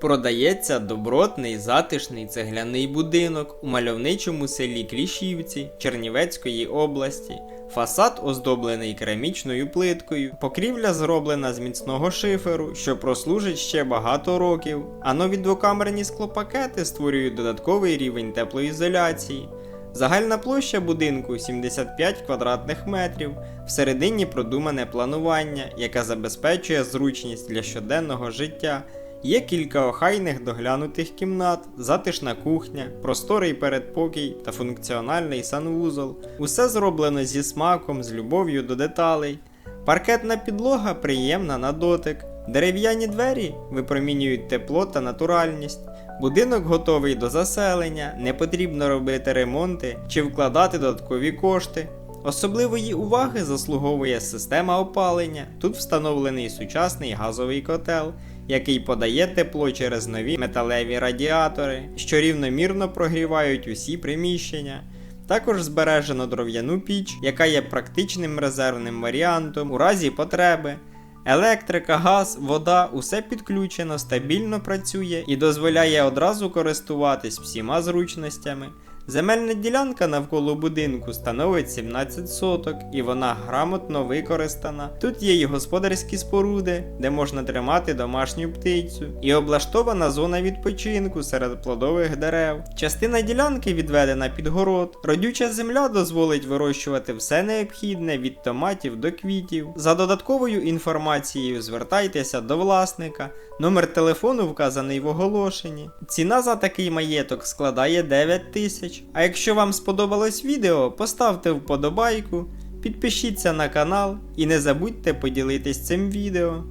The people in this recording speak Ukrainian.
Продається добротний затишний цегляний будинок у мальовничому селі Кліщівці Чернівецької області. Фасад оздоблений керамічною плиткою, покрівля зроблена з міцного шиферу, що прослужить ще багато років, а нові двокамерні склопакети створюють додатковий рівень теплоізоляції. Загальна площа будинку 75 квадратних метрів. Всередині продумане планування, яке забезпечує зручність для щоденного життя. Є кілька охайних доглянутих кімнат, затишна кухня, просторий передпокій та функціональний санвузол. Усе зроблено зі смаком, з любов'ю до деталей. Паркетна підлога приємна на дотик. Дерев'яні двері випромінюють тепло та натуральність. Будинок готовий до заселення, не потрібно робити ремонти чи вкладати додаткові кошти. Особливої уваги заслуговує система опалення. Тут встановлений сучасний газовий котел, який подає тепло через нові металеві радіатори, що рівномірно прогрівають усі приміщення. Також збережено дров'яну піч, яка є практичним резервним варіантом у разі потреби. Електрика, газ, вода усе підключено, стабільно працює і дозволяє одразу користуватись всіма зручностями. Земельна ділянка навколо будинку становить 17 соток, і вона грамотно використана. Тут є і господарські споруди, де можна тримати домашню птицю, і облаштована зона відпочинку серед плодових дерев. Частина ділянки відведена під город. Родюча земля дозволить вирощувати все необхідне від томатів до квітів. За додатковою інформацією звертайтеся до власника. Номер телефону вказаний в оголошенні. Ціна за такий маєток складає 9 тисяч. А якщо вам сподобалось відео, поставте вподобайку, підпишіться на канал і не забудьте поділитись цим відео.